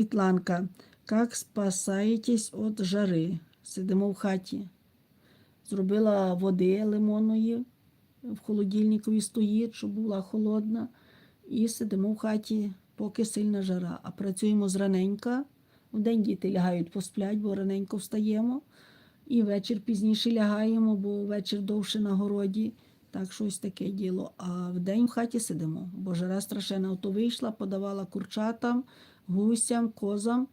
Світланка, як спасаєтесь від жари? Сидимо в хаті. Зробила води лимонної, в холодильникові стоїть, щоб була холодна. І сидимо в хаті, поки сильна жара. А працюємо зраненька. Вдень діти лягають посплять, бо раненько встаємо. І вечір пізніше лягаємо, бо вечір довше на городі. Так, щось таке діло. А вдень в хаті сидимо, бо жара страшенна. Ото вийшла, подавала курчатам, гусям, козам.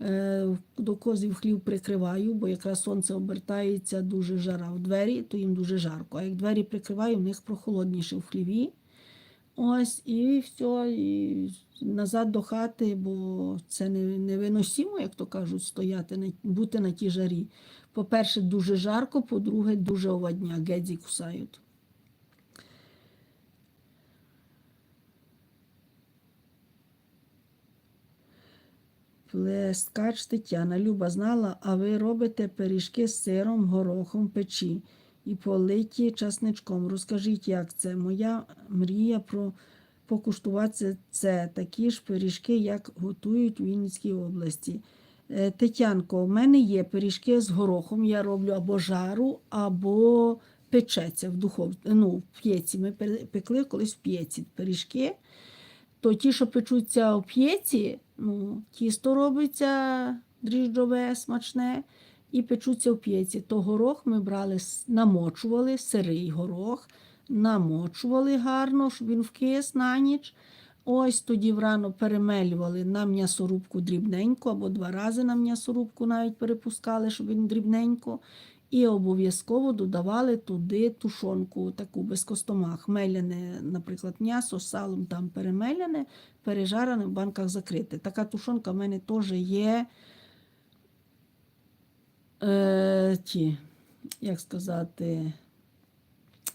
Е, До козів хлів прикриваю, бо якраз сонце обертається, дуже жара в двері, то їм дуже жарко. А як двері прикриваю, в них прохолодніше в хліві. Ось, і все, і назад до хати, бо це не, невиносимо, як то кажуть, стояти, бути на тій жарі. По-перше, дуже жарко, по-друге, дуже овадня, гедзі кусають. Плескач Тетяна, Люба знала, а ви робите пиріжки з сиром, горохом, печі і политі часничком. Розкажіть, як це? Моя мрія про покуштувати це такі ж пиріжки, як готують в Вінницькій області. Е, Тетянко, у мене є пиріжки з горохом. Я роблю або жару, або печеться в духовці, ну, в п'єці. Ми пе- пекли колись в п'єці пиріжки. То ті, що печуться у п'єці, ну, тісто робиться дріжджове, смачне, і печуться в п'єці. То горох ми брали, намочували, сирий горох, намочували гарно, щоб він вкис на ніч. Ось тоді врано перемелювали на м'ясорубку дрібненько, або два рази на м'ясорубку навіть перепускали, щоб він дрібненько. І обов'язково додавали туди тушонку, таку без костомах. Меляне, наприклад, м'ясо салом там перемеляне, пережарене в банках закрите. Така тушонка в мене теж є. Е, ті, як сказати,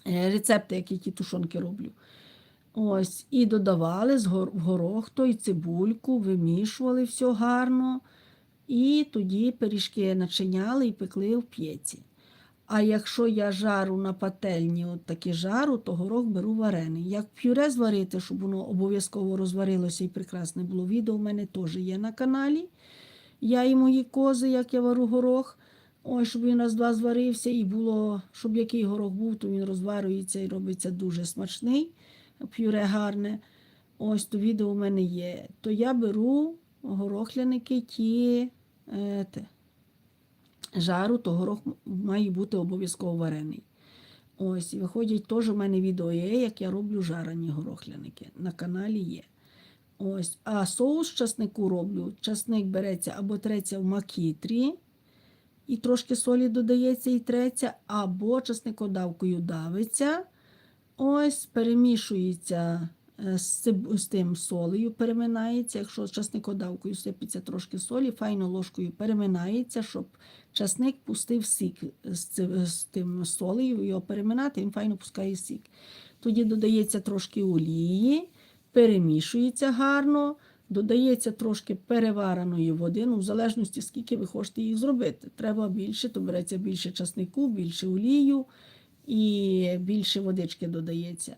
е, рецепти, які ті тушонки роблю. Ось, і додавали в горох той цибульку, вимішували все гарно, і тоді пиріжки начиняли і пекли в п'єці. А якщо я жару на пательні, от такі жару, то горох беру варений. Як пюре зварити, щоб воно обов'язково розварилося і прекрасне було відео, у мене теж є на каналі. Я і мої кози, як я вару горох. Ой, щоб він раз два зварився і було, щоб який горох був, то він розварюється і робиться дуже смачний, пюре гарне. Ось то відео у мене є. То я беру горохляники ті жару, то горох має бути обов'язково варений. Ось, виходять, теж у мене відео є, як я роблю жарені горохляники. На каналі є. Ось, а соус часнику роблю. Часник береться або треться в макітрі, і трошки солі додається і треться, або часникодавкою давиться. Ось перемішується е, з, з тим солею, переминається. Якщо з часникодавкою сипеться трошки солі, файно ложкою переминається, щоб часник пустив сік з, ци- з тим солею, його переминати, він файно пускає сік. Тоді додається трошки олії, перемішується гарно, додається трошки перевареної води, ну, в залежності, скільки ви хочете їх зробити. Треба більше, то береться більше часнику, більше олію і більше водички додається.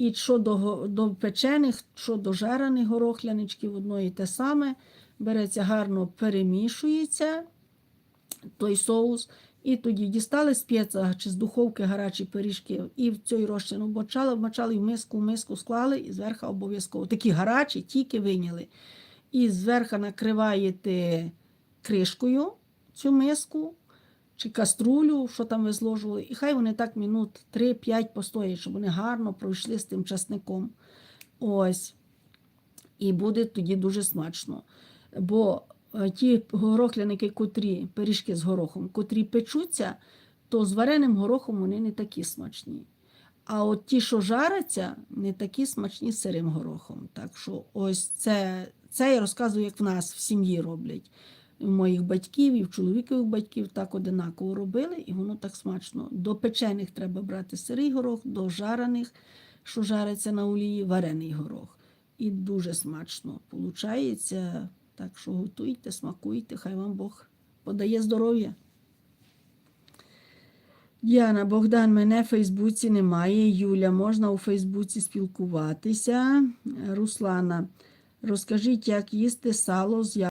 І що до, печених, що до жарених горохляничків, одно і те саме. Береться гарно перемішується той соус. І тоді дістали з п'єца чи з духовки гарячі пиріжки, і в цей розчин обмочали, і в миску, в миску склали, і зверху обов'язково. Такі гарячі, тільки виняли. І зверху накриваєте кришкою цю миску чи каструлю, що там ви зложували, і хай вони так минут 3-5 постоять, щоб вони гарно пройшли з тим часником. Ось. І буде тоді дуже смачно. Бо е, ті горохляники, котрі пиріжки з горохом, котрі печуться, то з вареним горохом вони не такі смачні. А от ті, що жаряться, не такі смачні з сирим горохом. Так що ось це, це я розказую, як в нас в сім'ї роблять. У моїх батьків і в чоловікових батьків так одинаково робили, і воно так смачно. До печених треба брати сирий горох, до жарених, що жариться на олії, варений горох. І дуже смачно получається. Так що готуйте, смакуйте, хай вам Бог подає здоров'я. Діана, Богдан, мене в Фейсбуці немає. Юля, можна у Фейсбуці спілкуватися. Руслана, Розкажіть, як їсти сало з